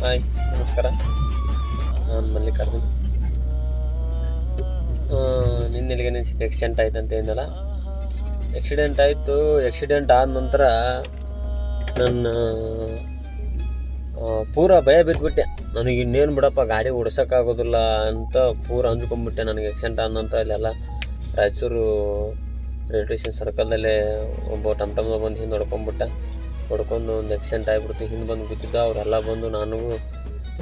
Hi, ನಮಸ್ಕಾರ. ನಾನು Mallikarjun. ನಿನ್ನೆಲ್ಲಿಗೆ ನಿಲ್ಸಿದ್ದು accident ಆಯ್ತು ಅಂತ ಏನಲ್ಲ ಆಕ್ಸಿಡೆಂಟ್ ಆಯಿತು ಆಕ್ಸಿಡೆಂಟ್ ಆದ ನಂತರ ನನ್ನ ಪೂರ ಭಯ ಬಿದ್ದುಬಿಟ್ಟೆ ನನಗೆ ಇನ್ನೇನು ಬಿಡಪ್ಪ, ಗಾಡಿ ಓಡಿಸೋಕ್ಕಾಗೋದಿಲ್ಲ ಅಂತ ಪೂರ ಅಂಜ್ಕೊಂಡ್ಬಿಟ್ಟೆ ನನಗೆ ಆಕ್ಸಿಡೆಂಟ್ ಆದ ನಂತರ ಅಲ್ಲೆಲ್ಲ ರಾಯಚೂರು ರೈಲ್ವೆ ಸ್ಟೇಷನ್ ಸರ್ಕಲ್ದಲ್ಲೇ ಒಬ್ಬ ಟಮ್ ಟಮ್ದಾಗ ಬಂದು ಹಿಂದೆ ಹೊಡ್ಕೊಂಬಿಟ್ಟ. ಹೊಡ್ಕೊಂಡು ಒಂದು ಆಕ್ಸಿಡೆಂಟ್ ಆಗಿಬಿಡ್ತು, ಹಿಂದೆ ಬಂದು ಕೂತಿದ್ದ ಅವರೆಲ್ಲ ಬಂದು ನನಗೂ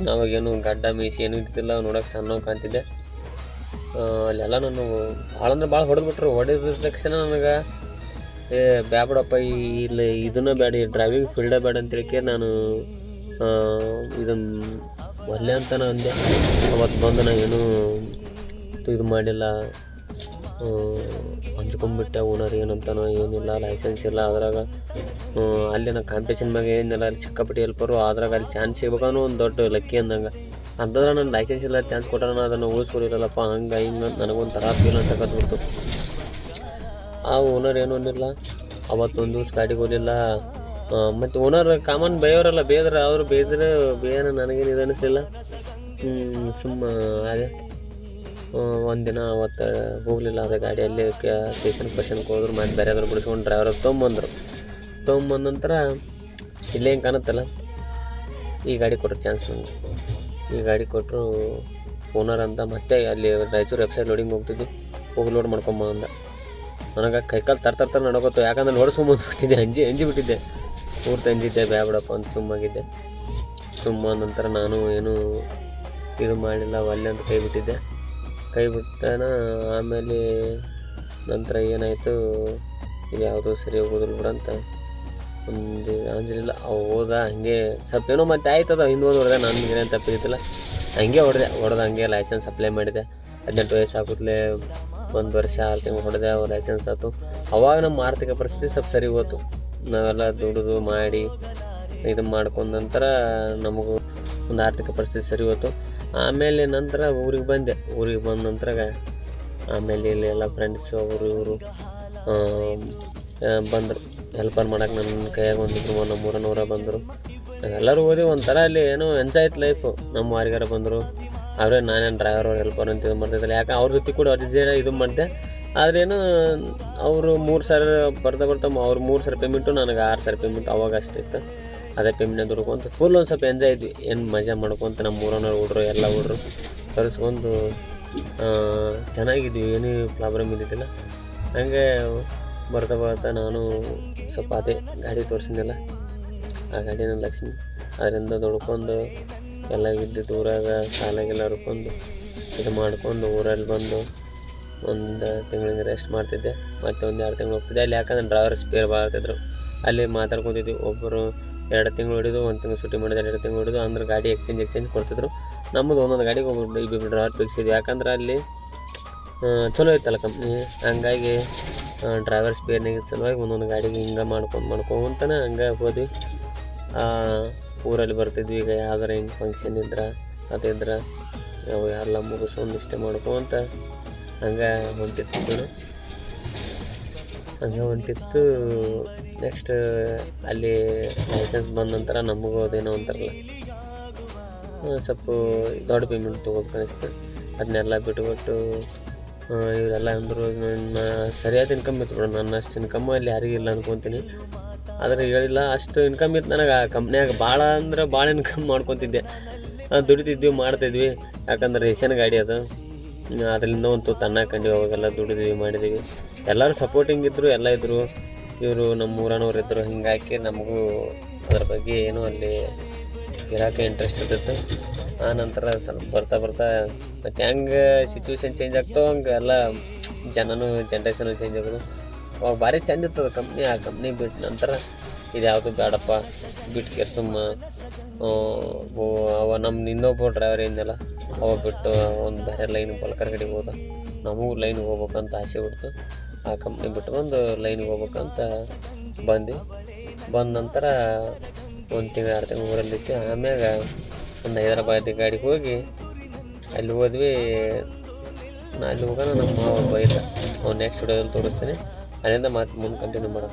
ನಾವಾಗೇನು ಗಡ್ಡ ಮೀಸಿ ಏನೂ ಇದ್ದಿಲ್ಲ ನೋಡೋಕೆ ಸಣ್ಣ ಕಾಣ್ತಿದ್ದೆ. ಅಲ್ಲೆಲ್ಲ ನಾನು ಭಾಳ ಅಂದ್ರೆ ಭಾಳ ಹೊಡೆದ್ಬಿಟ್ರು. ಹೊಡೆದ ತಕ್ಷಣ ನನಗೆ, ಏ, ಬ್ಯಾಬಿಡಪ್ಪ ಇಲ್ಲಿ ಇದನ್ನ ಬೇಡ ಡ್ರೈವಿಂಗ್ ಫೀಲ್ಡೇ ಬೇಡ ಅಂತೇಳಿಕೆ ನಾನು ಇದನ್ನು ಒಲ್ಲೆ ಅಂತ ಅಂದೆ. ಅವತ್ತು ಬಂದು ನಾನು ಏನೂ ಇದು ಮಾಡಿಲ್ಲ. ಹಂಚ್ಕೊಂಡ್ಬಿಟ್ಟೆ ಓನರ್ ಏನಂತಾನೋ ಏನಿಲ್ಲ ಲೈಸೆನ್ಸ್ ಇಲ್ಲ. ಅದ್ರಾಗ ಅಲ್ಲಿನ ಕಾಂಪಿಟೇಷನ್ ಮ್ಯಾಗ ಏನಿಲ್ಲ, ಅಲ್ಲಿ ಸಿಕ್ಕಾಪಟ್ಟಿ ಹೆಲ್ಪರು ಅದ್ರಾಗ ಅಲ್ಲಿ ಚಾನ್ಸ್ ಸಿಗ್ಬೇಕನ್ನೋ ಒಂದು ದೊಡ್ಡ ಲಕ್ಕಿ ಅಂದಂಗೆ. ಅಂತಂದ್ರೆ ನನ್ನ ಲೈಸೆನ್ಸ್ ಇಲ್ಲ ಚಾನ್ಸ್ ಕೊಟ್ಟರೆ ನಾನು ಅದನ್ನು ಉಳಿಸ್ಕೊಡಿರಲ್ಲಪ್ಪ ಹಂಗೆ ಹಿಂಗೆ ನನಗೊಂಥರ ಫೀಲ್ ಅನ್ಸಕತ್ಬಿಡ್ತು ಆ ಓನರ್ ಏನೂ ಅನ್ನಿಲ್ಲ. ಅವತ್ತೊಂದು ದಿವ್ಸ ಗಾಡಿಗೆ ಹೋಗಲಿಲ್ಲ. ಮತ್ತು ಓನರ್ ಕಾಮನ್ ಬೇಯೋರಲ್ಲ ಬೇದ್ರೆ, ಅವರು ಬೇದ್ರೆ ಬೇಯನ ನನಗೇನು ಇದು ಅನ್ನಿಸ್ಲಿಲ್ಲ ಸುಮ್ಮ ಅದೇ ಒಂದಿನ ಅವತ್ತು ಹೋಗಲಿಲ್ಲ, ಅದೇ ಗಾಡಿಯಲ್ಲಿ ಸ್ಟೇಷನ್ ಪೇಷನ್ಗೆ ಹೋದ್ರು, ಮತ್ತು ಬೇರೆ ಯಾವ್ದಾರು ಬಿಡಿಸ್ಕೊಂಡು ಡ್ರೈವರ್ ತೊಗೊಂಬಂದರು. ತೊಗೊಂಬಂದ ನಂತರ ಇಲ್ಲೇ ಕಾಣುತ್ತಲ್ಲ, ಈ ಗಾಡಿ ಕೊಟ್ಟರು ಚಾನ್ಸ್ ನನಗೆ ಈ ಗಾಡಿ ಕೊಟ್ಟರು ಓನರ್ ಅಂತ ಮತ್ತೆ ಅಲ್ಲಿ ರಾಯಚೂರು ವೆಬ್ಸೈಟ್ ಲೋಡಿಂಗ್ ಹೋಗ್ತಿದ್ವಿ. ಹೋಗಿ ಲೋಡ್ ಮಾಡ್ಕೊಂಬ ಅಂದ. ನನಗೆ ಕೈಕಾಲು ತರ್ ತರ್ತಾರೆ ತರ್ ನಡ್ಕೋತು, ಯಾಕಂದ್ರೆ ಹೊಡ್ಸ್ಕೊಂಬಂದ್ಬಿಟ್ಟಿದ್ದೆ ಅಂಜಿ ಅಂಜಿ ಬಿಟ್ಟಿದ್ದೆ. ಪೂರ್ತಿ ಅಂಜಿದ್ದೆ, ಬ್ಯಾಬಿಡಪ್ಪ ಅಂತ ಸುಮ್ಮಾಗಿದ್ದೆ. ಸುಮ್ಮ ನಂತರ ನಾನು ಏನು ಇದು ಮಾಡಿಲ್ಲ ಒಲ್ಲೆ ಅಂತ ಕೈ ಬಿಟ್ಟಿದ್ದೆ. ಕೈ ಬಿಟ್ಟಾನ ಆಮೇಲೆ ನಂತರ ಏನಾಯಿತು, ಇದು ಯಾವುದೋ ಸರಿ ಹೋಗೋದಿಲ್ಲ ಬಿಡಂತ ಒಂದು ಅಂಜಲಿಲ್ಲ. ಅವು ಹೋದ ಹಂಗೆ ಸ್ವಲ್ಪ ಏನೋ ಮತ್ತೆ ಆಯ್ತದ ಹಿಂದೆ ಹೋದ ಹೊಡೆದೆ. ನನ್ನ ಏನೇನು ತಪ್ಪಿದ್ದಿಲ್ಲ. ಹಂಗೆ ಹೊಡೆದೆ, ಹೊಡೆದ ಹಂಗೆ ಲೈಸೆನ್ಸ್ ಅಪ್ಲೈ ಮಾಡಿದೆ. ಹದಿನೆಂಟು ವಯಸ್ಸು ಆಗುತ್ತಲೇ ಒಂದು ವರ್ಷ ಆರು ತಿಂಗಳು ಹೊಡೆದೆ, ಅವು ಲೈಸೆನ್ಸ್ ಆಯ್ತು ಅವಾಗ ನಮ್ಮ ಆರ್ಥಿಕ ಪರಿಸ್ಥಿತಿ ಸ್ವಲ್ಪ ಸರಿ ಹೋಯ್ತು ನಾವೆಲ್ಲ ದುಡಿದು ಮಾಡಿ ಇದು ಮಾಡ್ಕೊಂಡ ನಂತರ ನಮಗೂ ಒಂದು ಆರ್ಥಿಕ ಪರಿಸ್ಥಿತಿ ಸರಿ ಹೋತು. ಆಮೇಲೆ ನಂತರ ಊರಿಗೆ ಬಂದೆ. ಊರಿಗೆ ಬಂದ ನಂತರ ಆಮೇಲೆ ಇಲ್ಲಿ ಎಲ್ಲ ಫ್ರೆಂಡ್ಸು ಅವರು ಇವರು ಬಂದರು. ಹೆಲ್ಪರ್ ಮಾಡಕ್ಕೆ ನನ್ನ ಕೈಯಾಗ ಒಂದಿಬ್ರು ನಮ್ಮ ಮೂರನೂರ ಬಂದರು. ಎಲ್ಲರೂ ಓದಿ ಒಂಥರ ಅಲ್ಲಿ ಏನೋ ಎಂಜಾಯ್ ಆಯ್ತು ಲೈಫು ನಮ್ಮ ವಾರಿಗಾರ ಬಂದರು. ಆದರೆ ನಾನೇನು ಡ್ರೈವರ್ ಅವ್ರು ಹೆಲ್ಪರ್ ಅಂತ ಇದು ಮಾಡ್ತಿದ್ದಿಲ್ಲ. ಯಾಕೆ ಅವ್ರ ಜೊತೆ ಕೂಡ ಅರ್ಜೆಂಟ್ ಇದು ಮಾಡಿದೆ. ಆದ್ರೇನು ಅವರು ಮೂರು ಸಾವಿರ ಬರ್ತಾ ಬರ್ತಾ ಅವ್ರು ಮೂರು ಸಾವಿರ ಪೇಮೆಂಟು ನನಗೆ ಆರು ಸಾವಿರ ಪೇಮೆಂಟ್ ಅವಾಗ ಅಷ್ಟಿತ್ತು ಅದೇ ಪೇಮೆಂಟ್ ದುಡ್ಕೊಂತ ಫುಲ್ ಒಂದು ಸ್ವಲ್ಪ ಎಂಜಾಯ್ ಇದ್ವಿ. ಏನು ಮಜಾ ಮಾಡ್ಕೊಂತ ನಮ್ಮ ಊರವ್ರು ಹುಡ್ರು, ಎಲ್ಲ ಹುಡ್ರು ಕರೆಸ್ಕೊಂಡು ಚೆನ್ನಾಗಿದ್ವಿ. ಏನೂ ಪ್ರಾಬ್ಲಮ್ ಇದ್ದಿದ್ದಿಲ್ಲ. ಹಂಗೆ ಬರ್ತಾ ಬರ್ತಾ ನಾನು ಸ್ವಲ್ಪ ಅದೇ ಗಾಡಿ ತೋರಿಸಿದ್ನಲ್ಲ, ಆ ಗಾಡಿನ ಲಕ್ಷ್ಮಿ. ಅದರಿಂದ ದುಡ್ಕೊಂಡು ಎಲ್ಲ ಇದ್ದಿದ್ದು ಊರಾಗ ಸಾಲಾಗೆಲ್ಲ ಹರ್ಕೊಂಡು ಇದು ಮಾಡ್ಕೊಂಡು ಊರಲ್ಲಿ ಬಂದು ಒಂದು ತಿಂಗಳಿಗೆ ರೆಸ್ಟ್ ಮಾಡ್ತಿದ್ದೆ. ಮತ್ತೆ ಒಂದು ಎರಡು ತಿಂಗಳು ಹೋಗ್ತಿದ್ದೆ. ಅಲ್ಲಿ ಯಾಕಂದ್ರೆ ಡ್ರೈವರ್ ಸ್ಪೇರ್ ಬರ್ತಿದ್ರು. ಅಲ್ಲಿ ಮಾತಾಡ್ಕೊತಿದ್ವಿ. ಒಬ್ಬರು ಎರಡು ತಿಂಗಳು ಹಿಡಿದು, ಒಂದು ತಿಂಗಳು ಸುಟ್ಟಿ ಮಾಡಿದ ಎರಡು ತಿಂಗಳು ಹಿಡಿದು ಅಂದ್ರೆ ಗಾಡಿ ಎಕ್ಸ್ಚೇಂಜ್ ಎಕ್ಸ್ಚೇಂಜ್ ಕೊಡ್ತಿದ್ರು. ನಮ್ಮದು ಒಂದೊಂದು ಗಾಡಿಗೆ ಒಬ್ಬರು ಇಬ್ಬಿಬ್ಬರು ಡ್ರೈವರ್ ಫಿಕ್ಸ್ ಇದ್ವಿ. ಯಾಕಂದ್ರೆ ಅಲ್ಲಿ ಚಲೋ ಇತ್ತಲ್ಲ ಕಂಪ್ನಿ ಹಂಗಾಗಿ ಡ್ರೈವರ್ ಸ್ಪೇರ್ನಾಗ ಸಲುವಾಗಿ ಒಂದೊಂದು ಗಾಡಿಗೆ ಹಿಂಗೆ ಮಾಡ್ಕೊಂಡು, ಮಾಡ್ಕೊಂತಾನೆ ಹಂಗೆ ಹೋದ್ವಿ. ಊರಲ್ಲಿ ಬರ್ತಿದ್ವಿ. ಈಗ ಯಾವ್ದಾರ ಹಿಂಗೆ ಫಂಕ್ಷನ್ ಇದ್ರೆ, ಅದಿದ್ರೆ ಅವು ಎಲ್ಲ ಮುಗಿಸ್ಕೊಂಡು ಇಷ್ಟೇ ಮಾಡ್ಕೊಂತ ಹಂಗೆ ಹೊಂಟಿತ್ತು ಹಂಗೆ ಹೊಂಟಿತ್ತು. ನೆಕ್ಸ್ಟ್ ಅಲ್ಲಿ ಲೈಸೆನ್ಸ್ ಬಂದ ನಂತರ ನಮಗೂ ಅದೇನೋ ಅಂತಾರಲ್ಲ. ಸ್ವಲ್ಪ ದೊಡ್ಡ ಪೇಮೆಂಟ್ ತೊಗೋಬೇಕು ಅನಿಸ್ತು ಅದನ್ನೆಲ್ಲ ಬಿಟ್ಬಿಟ್ಟು ಇವರೆಲ್ಲ ಅಂದರು ನನ್ನ ಸರಿಯಾದ ಇನ್ಕಮ್ ಇತ್ತು ಬಿಡೋಣ ನನ್ನ ಅಷ್ಟು ಇನ್ಕಮ್ ಅಲ್ಲಿ ಯಾರಿಗೂ ಇಲ್ಲ ಅನ್ಕೊತೀನಿ. ಆದರೆ ಹೇಳಿಲ್ಲ, ಅಷ್ಟು ಇನ್ಕಮ್ ಇತ್ತು ನನಗೆ, ಆ ಕಂಪ್ನಿಯಾಗ ಭಾಳ ಅಂದ್ರೆ ಭಾಳ ಇನ್ಕಮ್ ಮಾಡ್ಕೊತಿದ್ದೆ. ದುಡಿದಿದ್ವಿ ಮಾಡ್ತಿದ್ವಿ. ಯಾಕಂದ್ರೆ ರೇಷನ್ ಗಾಡಿ ಅದು. ಅದರಿಂದ ಒಂದು ತನ್ನ ಕಂಡು ಅವಾಗೆಲ್ಲ ದುಡಿದ್ವಿ, ಮಾಡಿದ್ವಿ. ಎಲ್ಲರೂ ಸಪೋರ್ಟಿಂಗ್ ಇದ್ದರು ಎಲ್ಲ ಇದ್ದರು ಇವರು ನಮ್ಮ ಊರನವ್ರು ಇದ್ದರು ಹಿಂಗಾಗಿ ನಮಗೂ ಅದ್ರ ಬಗ್ಗೆ ಏನೂ ಅಲ್ಲಿ ಇರೋಕೆ ಇಂಟ್ರೆಸ್ಟ್ ಇರ್ತಿತ್ತು. ಆ ನಂತರ ಸ್ವಲ್ಪ ಬರ್ತಾ ಬರ್ತಾ ಮತ್ತು ಹೆಂಗೆ ಸಿಚುವೇಶನ್ ಚೇಂಜ್ ಆಗ್ತೋ ಹಂಗೆ ಎಲ್ಲ ಜನನೂ ಜನ್ರೇಷನು ಚೇಂಜ್ ಆಗೋದು. ಅವಾಗ ಭಾರಿ ಚೆಂದ ಇರ್ತದೆ ಕಂಪ್ನಿ ಆ ಕಂಪ್ನಿ ಬಿಟ್ಟು ನಂತರ ಇದು ಯಾವುದು ಬೇಡಪ್ಪ ಬಿಟ್ಟು ಕೆರ್ಸಮ್ಮ ಅವ ನಮ್ಮ ಇನ್ನೊಬ್ಬ ಡ್ರೈವರ್ ಏನಿಲ್ಲ, ಅವ ಬಿಟ್ಟು ಒಂದು ಬೇರೆ ಲೈನ್ ಬಲ್ಕರ್ ಕಡೆ ಹೋದ. ನಮಗೂ ಲೈನ್ ಹೋಗ್ಬೇಕಂತ ಆಸೆ ಬಿಡ್ತು ಆ ಕಂಪ್ನಿ ಬಿಟ್ಟು ಬಂದು ಲೈನ್ಗೆ ಹೋಗ್ಬೇಕಂತ ಬಂದು. ಬಂದ ನಂತರ ಒಂದು ತಿಂಗಳು, ಎರಡು ತಿಂಗಳು ಊರಲ್ಲಿತ್ತು ಆಮ್ಯಾಗ ಒಂದು ಹೈದರಾಬಾದ್ ಗಾಡಿಗೆ ಹೋಗಿ ಅಲ್ಲಿ ಹೋದ್ವಿ. ನಾ ಅಲ್ಲಿ ಹೋಗೋಣ, ನಮ್ಮ ಮಾವ ಬೈದ ಅವ್ನು ನೆಕ್ಸ್ಟ್ ವಿಡಿಯೋದಲ್ಲಿ ತೋರಿಸ್ತೀನಿ. ಅಲ್ಲಿಂದ ಮತ್ತೆ ಮುಂದೆ ಕಂಟಿನ್ಯೂ ಮಾಡೋಣ.